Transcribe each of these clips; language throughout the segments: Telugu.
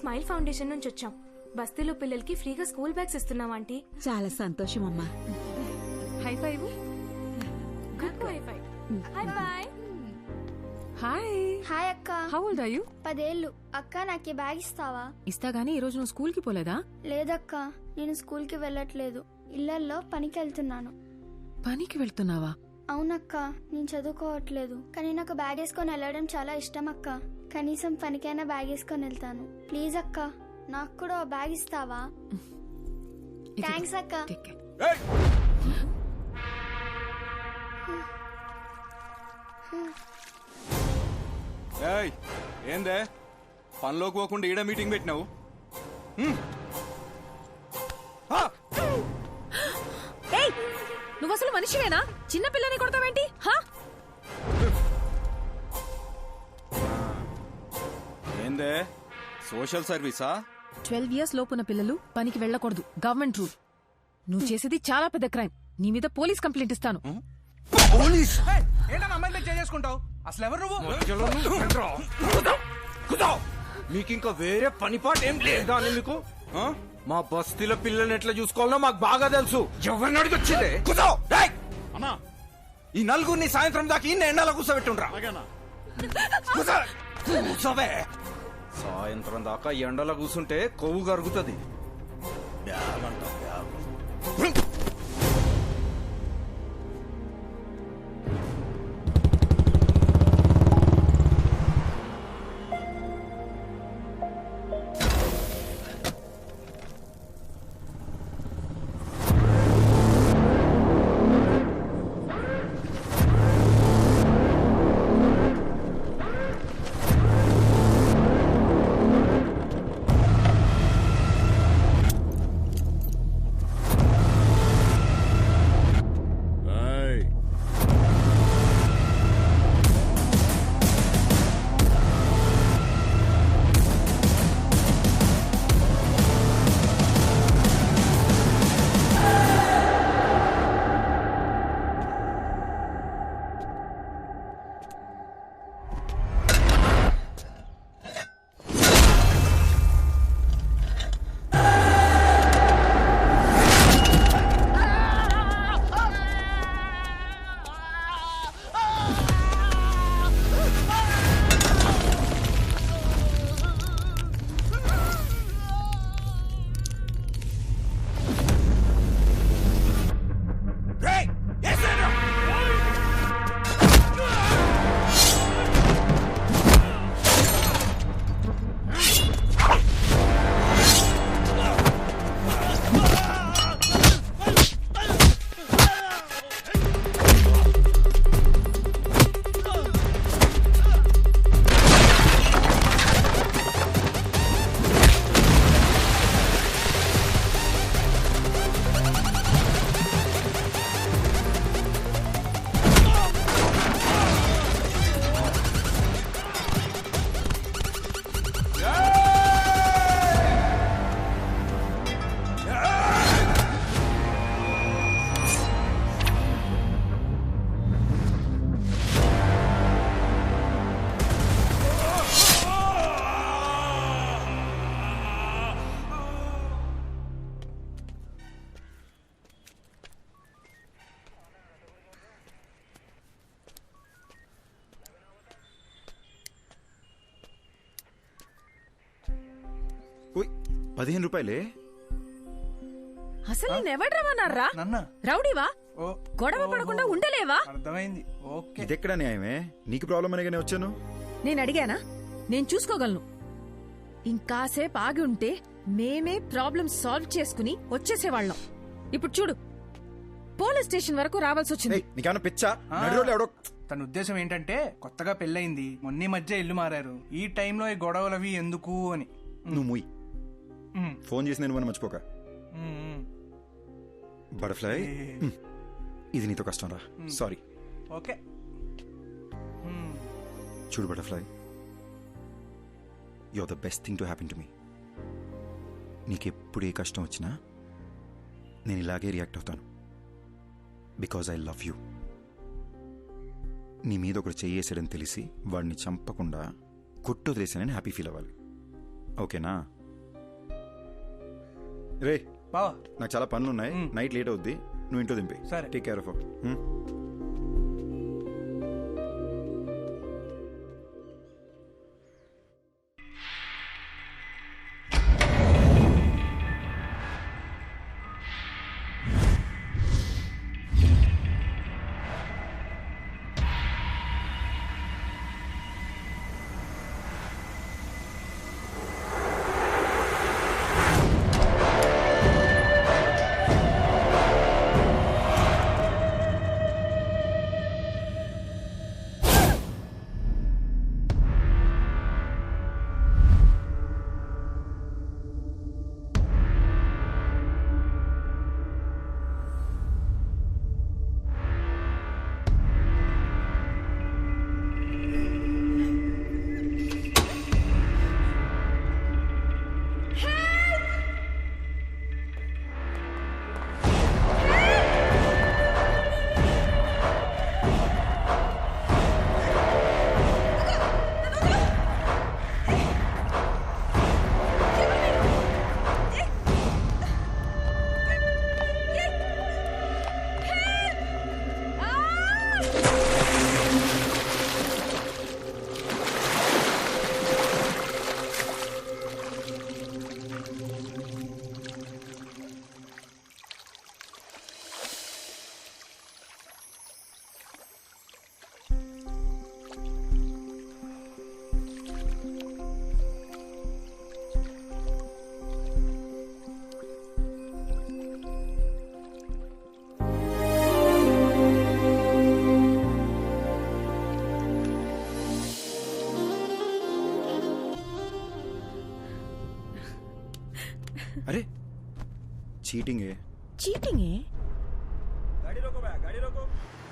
స్మైల్ ఫౌండేషన్ నుంచి వచ్చాం. బస్తీలో పిల్లలకి ఫ్రీగా స్కూల్ బ్యాగ్స్ ఇస్తున్నాం ఆంటీ. చాలా సంతోషం అమ్మా. High five good hi bye hi hi అక్క. హౌ ఓల్డ్ ఆర్ యు పదేళ్ళు. అక్క నాకు ఈ బ్యాగ్ ఇస్తావా? ఇస్తా గానీ ఈ రోజు నువ్వు స్కూల్కి పోలేదా? లేదక్క. నేను స్కూల్కి వెళ్ళట్లేదు. ఇళ్ళల్లో పనికి వెళ్తున్నాను పనికి వెళ్తున్నావా? అవునక్క. నేను చదువుకోవట్లేదు. కానీ నాకు బ్యాగ్ వేసుకొని వెళ్ళడం చాలా ఇష్టం అక్క. కనీసం పనికైనా బ్యాగ్ వేసుకొని వెళ్తాను. ప్లీజ్ అక్క నాకు కూడా ఓ బ్యాగ్ ఇస్తావా? థ్యాంక్స్ అక్క. ఏయ్! ఏందే? పనిలోకి పోకుండా ఈడ మీటింగ్ పెట్టినావు? ఏయ్ నువ్వు అసలు మనిషివేనా? చిన్న పిల్లని కొడతావేంటి? ఏందే సోషల్ సర్వీసా? ట్వెల్వ్ ఇయర్స్ లోపున్న పిల్లలు పనికి వెళ్ళకూడదు. Government rule. నువ్వు చేసేది చాలా పెద్ద క్రైమ్. నీ మీద పోలీస్ కంప్లైంట్ ఇస్తాను. పోలీస్? ఏంటన్నా అమ్మాయి మీద చేసుకుంటావు? అసలు ఎవరు నువ్వు? మీకు ఇంకా వేరే పని పాట ఏం లేదా అని మీకు? మా బస్తీల పిల్లల్ని ఎట్లా చూసుకోవాలో మాకు బాగా తెలుసు. ఎవరిని అడిగి వచ్చిందే! ఈ నలుగురిని సాయంత్రం దాకా ఇన్ని ఎండలో కూర్చోబెట్టుండ్రా. కూర్చో. సాయంత్రం దాకా ఎండలో కూర్చుంటే కొవ్వు కరుగుతుంది. బ్యాగ్ అంట బ్యాగ్. పదిహేను రూపాయలే? అసలు నేను ఎవరు రమ్మన్నారా నన్న. రౌడీవా? ఓ. గొడవ పడకుండా ఉండలేవా? అర్థమైంది. ఓకే. ఇదెక్కడ న్యాయమే? నీకు ప్రాబ్లం అనేగానే వచ్చాను? నేను అడిగానా నేను చూసుకోగలను. ఇంకాసేపు ఆగి ఉంటే మేమే ప్రాబ్లం సాల్వ్ చేసుకుని వచ్చేసేవాళ్ళం. ఇప్పుడు చూడు పోలీస్ స్టేషన్ వరకు రావాల్సి వచ్చింది. ఏయ్, నీకేమన్నా పిచ్చా? నడిరోళ్ళు ఎవడో తన ఉద్దేశం ఏంటంటే కొత్తగా పెళ్ళయింది. మొన్న ఈ మధ్య ఇల్లు మారారు. ఈ టైంలో ఈ గొడవలు అవి ఎందుకు అని. నువ్వు ముయ్. ఫోన్ చేసి నేను మనం మర్చిపోక. బటర్ఫ్లై. ఇది నీతో కష్టం రా. సారీ. ఓకే. చూడు butterfly. You are the best thing to happen to me నీకెప్పుడు ఏ కష్టం వచ్చినా నేను ఇలాగే రియాక్ట్ అవుతాను. బికాజ్ ఐ లవ్ యూ నీ మీద ఒకడు చెయ్యేసాడని తెలిసి వాడిని చంపకుండా కొట్టొదిలేసానని హ్యాపీ ఫీల్ అవ్వాలి. ఓకేనా రే బావా. నాకు చాలా పనులు ఉన్నాయి. నైట్ లేట్ అవుద్ది. నువ్వు ఇంట్లో దింపి సరే. Take care of cheating A cheating ఏ गाड़ी रोको भैया गाड़ी रोको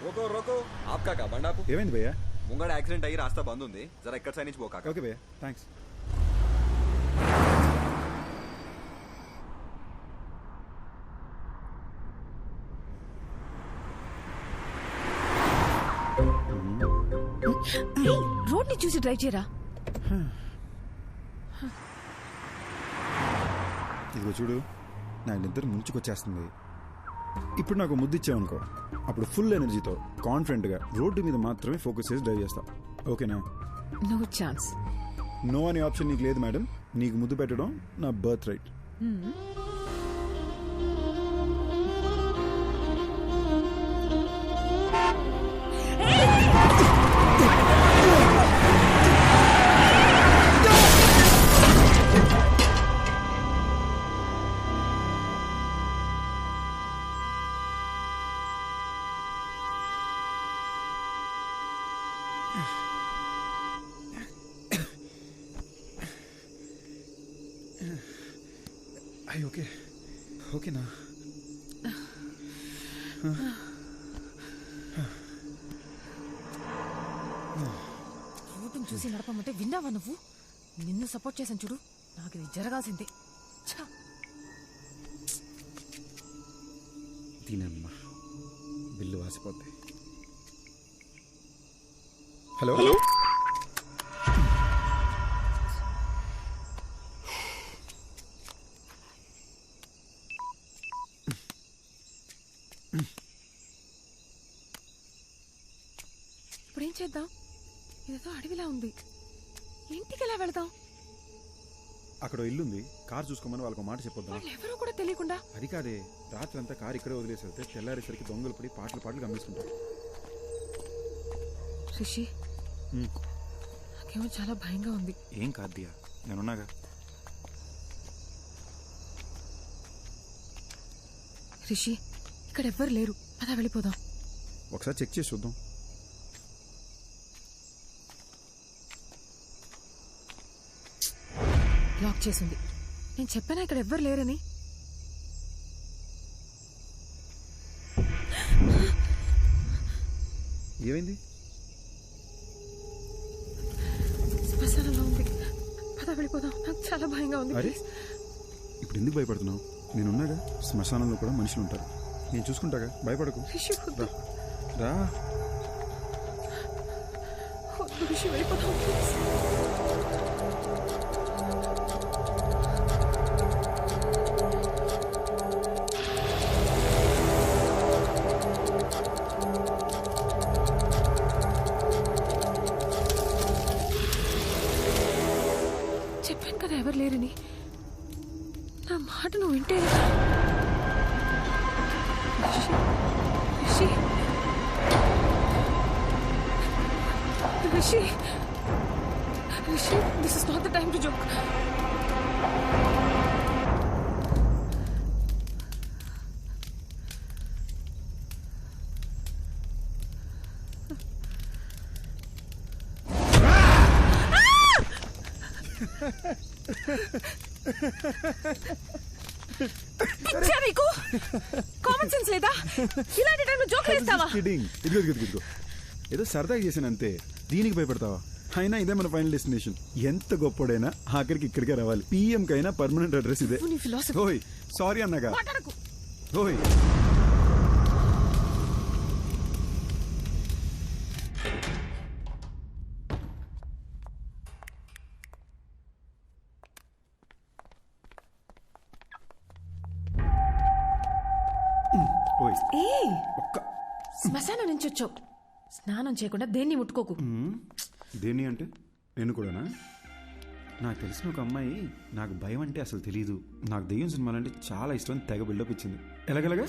रोको रोको आपका का बंडा ఏమైంది భయ్యా ముంగడ యాక్సిడెంట్ అయ్యి రాస్తా బంద్ ఉంది జర ఎక్కడ సైడ్ నుంచి పోకా ఓకే భయ్యా థ్యాంక్స్ రోడ్ ని చూసి డ్రైవ్ చేయరా ఇదిగో చూడు నా నిద్ర ముంచుకొచ్చేస్తుంది. ఇప్పుడు నాకు ముద్దు ఇచ్చావనుకో అప్పుడు ఫుల్ ఎనర్జీతో కాన్ఫిడెంట్గా రోడ్డు మీద మాత్రమే ఫోకస్ చేసి డ్రైవ్ చేస్తా. ఓకేనా? No chance. నో అనే ఆప్షన్ నీకు లేదు మేడం. నీకు ముద్దు పెట్టడం నా బర్త్ రైట్. ఓకే. ఓకేనా? రోడ్డుని చూసి నడపమంటే విన్నావా నువ్వు? నిన్ను సపోర్ట్ చేశాను చూడు. నాకు ఇది జరగాల్సిందే. ఛ! దీనమ్మా బిల్లు వాసిపోద్ది హలో? ఇప్పుడు అక్కడ ఇల్లుంది. కార్ చూసుకోమని వాళ్ళకి మాట చెప్పొద్దాం? ఎవరో కూడా తెలియకుండా. అది కాదే రాత్రి అంతా కారు ఇక్కడే వదిలేసి వెళ్తే తెల్లారేసరికి దొంగలు పడి పాటలు పాటలు గమనిస్తుంటారు. రిషి. నాకేమో చాలా భయంగా ఉంది. ఏం కాదు దియా నేనున్నాగా. రిషి ఇక్కడ ఎవ్వరు లేరు. పద వెళ్ళిపోదాం. ఒకసారి చెక్ చేసి చూద్దాం. లాక్ చేసింది. నేను చెప్పానా ఇక్కడ ఎవ్వరు లేరని? ఏమైంది? శ్మశానంలో ఉంది. పద వెళ్ళిపోదాం. నాకు చాలా భయంగా ఉంది అరే ఇప్పుడు ఎందుకు భయపడుతున్నావు? నేనున్నాగా. శ్మశానంలో కూడా మనుషులు ఉంటారు. నేను చూసుకుంటాగా. భయపడకు. రిషి వద్దు. రా. రా. వద్దు రిషి వెళ్ళిపోదాం చెప్పాను కదా ఎవరు లేరని. నా మాట నువ్వు వింటే రిషి. రిషి. పిచ్చా నీకు కామన్ సెన్స్ లేదా? ఇలాంటి టైంలో జోక్ వేస్తావా కిడింగ్ ఇదిగో ఇదిగో ఇదిగో. ఏదో సరదాగా చేశాను అంతే. దీనికి భయపడతావా? అయినా ఇదే మన ఫైనల్ డెస్టినేషన్ ఎంత గొప్పోడైనా ఆఖరికి ఇక్కడికే రావాలి. పిఎం కైనా పర్మనెంట్ అడ్రస్ ఇదే. ఓయ్ సారీ అన్నగా. ఓయ్. శ్మశానం నుంచి వచ్చావు. స్నానం చేయకుండా దేన్ని ముట్టుకోకు. దేని అంటే? నేను కూడానా? నాకు తెలిసిన ఒక అమ్మాయి నాకు భయం అంటే అసలు తెలియదు నాకు దెయ్యం సినిమాలంటే చాలా ఇష్టం తెగ బిల్డప్ ఇచ్చింది. ఎలాగెలాగా?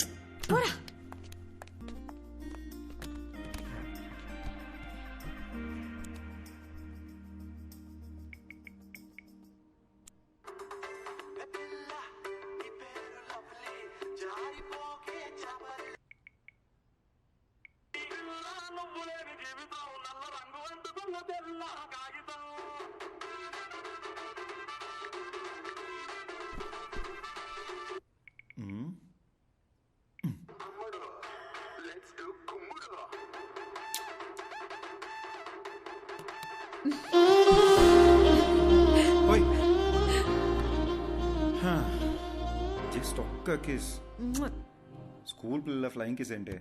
జస్ట్ ఒక్క కిస్ స్కూల్ పిల్లల ఫ్లయింగ్ కిస్ అంటే